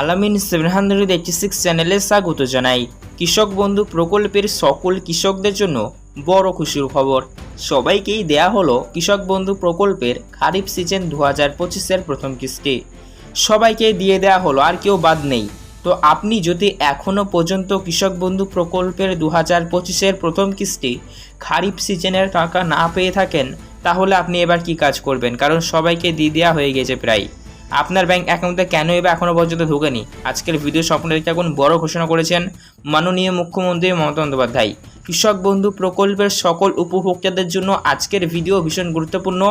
আলামিন seven hundred eighty six চ্যানেলে স্বাগত জানাই। কৃষক বন্ধু প্রকল্পের সকল কৃষকদের জন্য বড় খুশির খবর। সবাইকেই দেয়া হলো কৃষক বন্ধু প্রকল্পের খারিফ সিজন দু হাজার পঁচিশের প্রথম কিস্তি। সবাইকে দিয়ে দেয়া হলো, আর কেউ বাদ নেই। তো আপনি যদি এখনও পর্যন্ত কৃষক বন্ধু প্রকল্পের দু হাজার পঁচিশের প্রথম কিস্তি খারিফ সিজনের টাকা না পেয়ে থাকেন, তাহলে আপনি এবার কি কাজ করবেন? কারণ সবাইকে দিয়ে দেওয়া হয়ে গেছে প্রায়। আপনার ব্যাংক অ্যাকাউন্টে কেন এবার এখনও পর্যন্ত ঢোকেনি? আজকের ভিডিও দেখতে এখন বড় ঘোষণা করেছেন মাননীয় মুখ্যমন্ত্রী মমতা বন্দ্যোপাধ্যায়। কৃষক বন্ধু প্রকল্পের সকল উপভোক্তাদের জন্য আজকের ভিডিও ভীষণ গুরুত্বপূর্ণ।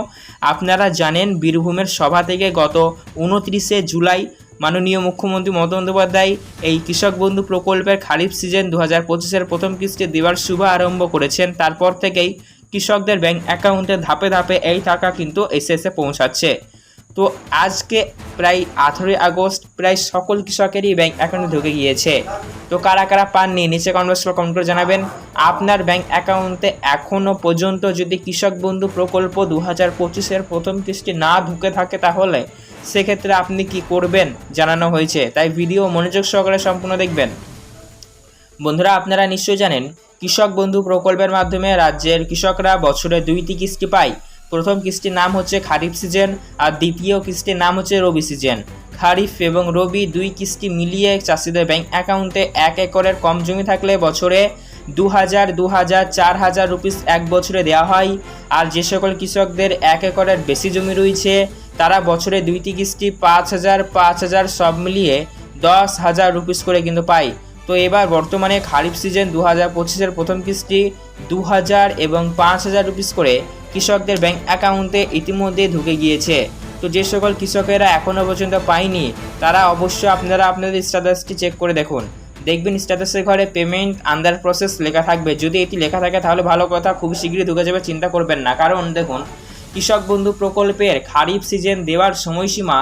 আপনারা জানেন বীরভূমের সভা থেকে গত উনত্রিশে জুলাই মাননীয় মুখ্যমন্ত্রী মমতা বন্দ্যোপাধ্যায় এই কৃষক বন্ধু প্রকল্পের খারিফ সিজন দু হাজার পঁচিশের প্রথম কিস্তি দেওয়ার শুভ আরম্ভ করেছেন। তারপর থেকেই কৃষকদের ব্যাংক অ্যাকাউন্টে ধাপে ধাপে এই টাকা কিন্তু এসে এসে পৌঁছাচ্ছে। তো আজকে প্রায় আঠেরোই আগস্ট, প্রায় সকল কৃষকেরই ব্যাংক অ্যাকাউন্টে ঢুকে গিয়েছে। তো কারা কারা পাননি, নিচে কমেন্ট কমেন্ট করে জানাবেন। আপনার ব্যাংক অ্যাকাউন্টে এখনও পর্যন্ত যদি কৃষক বন্ধু প্রকল্প দু হাজার পঁচিশের প্রথম কিস্তি না ঢুকে থাকে তাহলে, সেক্ষেত্রে আপনি কি করবেন জানানো হয়েছে। তাই ভিডিও মনোযোগ সহকারে সম্পূর্ণ দেখবেন। বন্ধুরা, আপনারা নিশ্চয়ই জানেন, কৃষক বন্ধু প্রকল্পের মাধ্যমে রাজ্যের কৃষকরা বছরে দুইটি কিস্তি পায়। প্রথম কিস্তির নাম হচ্ছে খারিফ সিজন, আর দ্বিতীয় কিস্তির নাম হচ্ছে রবি সিজন। খারিফ এবং রবি দুই কিস্তি মিলিয়ে চাষিদের ব্যাংক অ্যাকাউন্টে এক একরের কম জমি থাকলে বছরে দু হাজার দু হাজার চার হাজার রুপিস এক বছরে দেওয়া হয়। আর যে সকল কৃষকদের এক একরের বেশি জমি রয়েছে, তারা বছরে দুইটি কিস্তি পাঁচ হাজার পাঁচ হাজার সব মিলিয়ে দশ হাজার রুপিস করে কিন্তু পায়। তো এবার বর্তমানে খারিফ সিজন দু হাজার পঁচিশের প্রথম কিস্তি দু হাজার এবং পাঁচ হাজার রুপিস করে কৃষকদের ব্যাংক অ্যাকাউন্টে ইতিমধ্যে ঢুকে গিয়েছে। তো যে সকল কৃষকেরা এখনও পর্যন্ত পায়নি, তারা অবশ্যই আপনারা আপনাদের স্ট্যাটাসটি চেক করে দেখুন। দেখবেন স্ট্যাটাসের ঘরে পেমেন্ট আন্ডার প্রসেস লেখা থাকবে। যদি এটি লেখা থাকে তাহলে ভালো কথা, খুব শীঘ্রই ঢুকে যাবে, চিন্তা করবেন না। কারণ দেখুন কৃষক বন্ধু প্রকল্পের খারিফ সিজন দেওয়ার সময়সীমা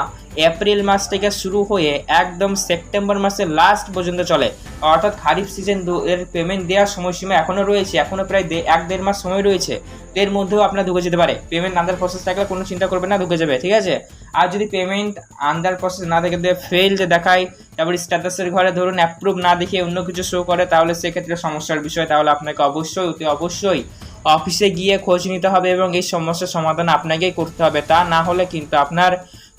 এপ্রিল মাস থেকে শুরু হয়ে একদম সেপ্টেম্বর মাসের লাস্ট পর্যন্ত চলে। অর্থাৎ খারিফ সিজন এর পেমেন্ট দেওয়ার সময়সীমা এখনও রয়েছে এখনও প্রায় এক দেড় মাস সময় রয়েছে। এর মধ্যেও আপনার ঢুকে যেতে পারে। পেমেন্ট আন্ডার প্রসেস থাকলে কোনো চিন্তা করবেন না, ঢুকে যাবে, ঠিক আছে? আর যদি পেমেন্ট আন্ডার প্রসেস না দেখে ফেল যে দেখায়, তারপর স্ট্যাটাসের ঘরে ধরুন অ্যাপ্রুভ না দেখে অন্য কিছু শো করে, তাহলে সেক্ষেত্রে সমস্যার বিষয়। তাহলে আপনাকে অবশ্যই, অতি অবশ্যই অফিসে গিয়ে খোঁজ নিতে হবে এবং এই সমস্যার সমাধান আপনাকেই করতে হবে। তা না হলে কিন্তু আপনার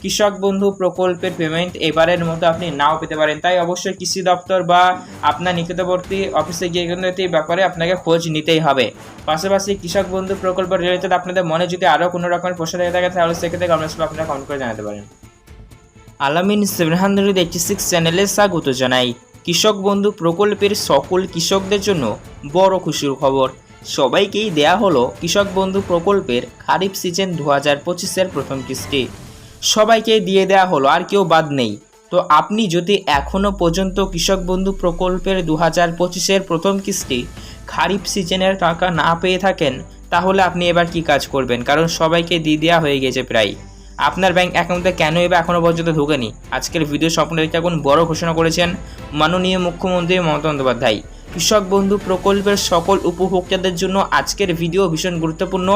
কৃষক বন্ধু প্রকল্পের পেমেন্ট এবারের মতো আপনি নাও পেতে পারেন। তাই অবশ্যই কৃষি দপ্তর বা আপনার নিকটবর্তী অফিসে গিয়ে কিন্তু এটি ব্যাপারে আপনাকে খোঁজ নিতেই হবে। পাশাপাশি কৃষক বন্ধু প্রকল্প রিলেটেড আপনাদের মনে যদি আরও কোনো রকমের প্রশ্ন থেকে থাকে তাহলে সেক্ষেত্রে কমেন্টস আপনারা কমেন্ট করে জানাতে পারেন। আলামিন সেভেন হান্ড্রেড এইটি সিক্স চ্যানেলে স্বাগত জানাই। কৃষক বন্ধু প্রকল্পের সকল কৃষকদের জন্য বড় খুশির খবর। সবাইকেই দেয়া হলো কৃষক বন্ধু প্রকল্পের খারিফ সিজন দু হাজার পঁচিশের প্রথম কিস্তি। সবাইকে দিয়ে দেয়া হলো, আর কেউ বাদ নেই। তো আপনি যদি এখনও পর্যন্ত কৃষক বন্ধু প্রকল্পের দু হাজার পঁচিশের প্রথম কিস্তি খারিফ সিজনের টাকা না পেয়ে থাকেন, তাহলে আপনি এবার কি কাজ করবেন? কারণ সবাইকে দিয়ে দেওয়া হয়ে গেছে প্রায়। আপনার ব্যাংক অ্যাকাউন্টে কেন এবার এখনও পর্যন্ত ঢোকেনি? আজকের ভিডিও সম্পূর্ণ দেখতে এখন বড় ঘোষণা করেছেন মাননীয় মুখ্যমন্ত্রী মমতা বন্দ্যোপাধ্যায়। কৃষক বন্ধু প্রকল্পের সকল উপভোক্তাদের জন্য আজকের ভিডিও ভীষণ গুরুত্বপূর্ণ।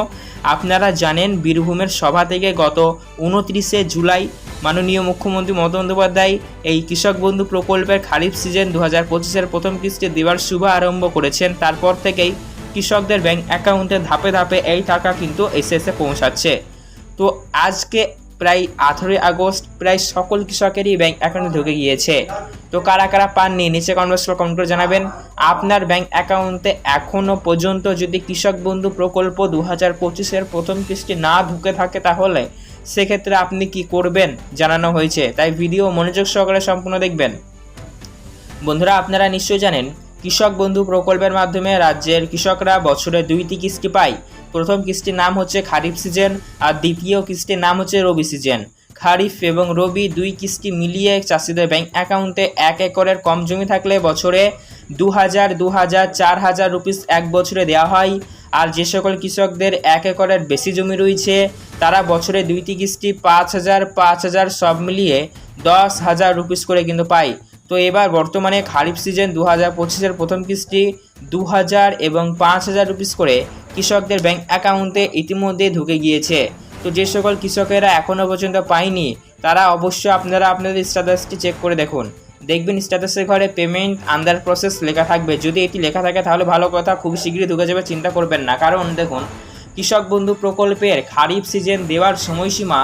আপনারা জানেন, বীরভূমের সভা থেকে গত উনত্রিশে জুলাই মাননীয় মুখ্যমন্ত্রী মমতা বন্দ্যোপাধ্যায় এই কৃষক বন্ধু প্রকল্পের খারিফ সিজন দু হাজার পঁচিশের প্রথম কিস্তি দেওয়ার শুভ আরম্ভ করেছেন। তারপর থেকেই কৃষকদের ব্যাংক অ্যাকাউন্টে ধাপে ধাপে এই টাকা কিন্তু এসে এসে পৌঁছাচ্ছে। তো আজকে প্রায় আঠেরোই আগস্ট প্রায় সকল কৃষকেরই ব্যাংক অ্যাকাউন্টে ঢুকে গিয়েছে। তো কারা কারা পাননি, নিচে কমেন্ট কমেন্ট করে জানাবেন। আপনার ব্যাংক অ্যাকাউন্টে এখনও পর্যন্ত যদি কৃষক বন্ধু প্রকল্প দু হাজার পঁচিশের প্রথম কিস্তি না ঢুকে থাকে তাহলে, সেক্ষেত্রে আপনি কি করবেন জানানো হয়েছে। তাই ভিডিও মনোযোগ সহকারে সম্পূর্ণ দেখবেন। বন্ধুরা, আপনারা নিশ্চয়ই জানেন, কৃষক বন্ধু প্রকল্পের মাধ্যমে রাজ্যের কৃষকরা বছরে দুইটি কিস্তি পায়। প্রথম কিস্তির নাম হচ্ছে খারিফ সিজন, আর দ্বিতীয় কিস্তির নাম হচ্ছে রবি সিজন। খারিফ এবং রবি দুই কিস্তি মিলিয়ে চাষিদের ব্যাংক অ্যাকাউন্টে এক একরের কম জমি থাকলে বছরে দু হাজার দু হাজার চার হাজার রুপিস এক বছরে দেওয়া হয়। আর যে সকল কৃষকদের এক একরের বেশি জমি রয়েছে, তারা বছরে দুইটি কিস্তি পাঁচ হাজার পাঁচ হাজার সব মিলিয়ে দশ হাজার রুপিস করে কিন্তু পায়। তো এবার বর্তমানে খারিফ সিজন দু হাজার পঁচিশের প্রথম কিস্তি দু হাজার এবং পাঁচ হাজার রুপিস করে কৃষকদের ব্যাংক অ্যাকাউন্টে ইতিমধ্যে ঢুকে গিয়েছে। তো যে সকল কৃষকেরা এখনও পর্যন্ত পায়নি, তারা অবশ্যই আপনারা আপনাদের স্ট্যাটাসটি চেক করে দেখুন। দেখবেন স্ট্যাটাসের ঘরে পেমেন্ট আন্ডার প্রসেস লেখা থাকবে। যদি এটি লেখা থাকে তাহলে ভালো কথা, খুব শীঘ্রই ঢুকে যাবে, চিন্তা করবেন না। কারণ দেখুন, কৃষক বন্ধু প্রকল্পের খারিফ সিজন দেওয়ার সময়সীমা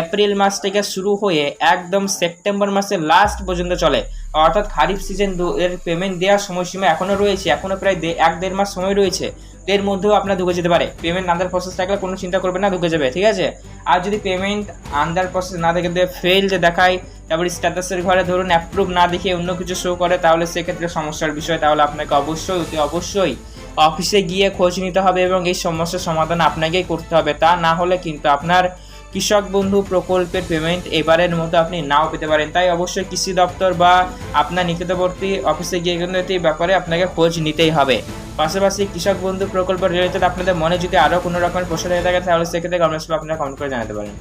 এপ্রিল মাস থেকে শুরু হয়ে একদম সেপ্টেম্বর মাসের লাস্ট পর্যন্ত চলে। অর্থাৎ খারিফ সিজন এর পেমেন্ট দেওয়ার সময়সীমা এখনও রয়েছে, এখনও প্রায় এক দেড় মাস সময় রয়েছে। এর মধ্যেও আপনার ঢুকে যেতে পারে। পেমেন্ট আন্ডার প্রসেস থাকলে কোনো চিন্তা করবেন না, ঢুকে যাবে, ঠিক আছে? আর যদি পেমেন্ট আন্ডার প্রসেস না দেখে ফেল যে দেখায়, তারপরে স্ট্যাটাসের ঘরে ধরুন অ্যাপ্রুভ না দেখে অন্য কিছু শো করে, তাহলে সেক্ষেত্রে সমস্যার বিষয়। তাহলে আপনাকে অবশ্যই, অতি অবশ্যই অফিসে গিয়ে খোঁজ নিতে হবে এবং এই সমস্যার সমাধান আপনাকেই করতে হবে। তা না হলে কিন্তু আপনার কৃষক বন্ধু প্রকল্পের পেমেন্ট এবারের মতো আপনি নাও পেতে পারেন। তাই অবশ্যই কৃষি দপ্তর বা আপনার নিকটবর্তী অফিসে গিয়ে কিন্তু এটি ব্যাপারে আপনাকে খোঁজ নিতেই হবে। পাশাপাশি কৃষক বন্ধু প্রকল্প রিলেটেড আপনাদের মনে যদি আরও কোনো রকমের প্রশ্ন হয়ে থাকে, তাহলে সেক্ষেত্রে কমেন্টস আপনারা কমেন্ট করে জানাতে পারেন।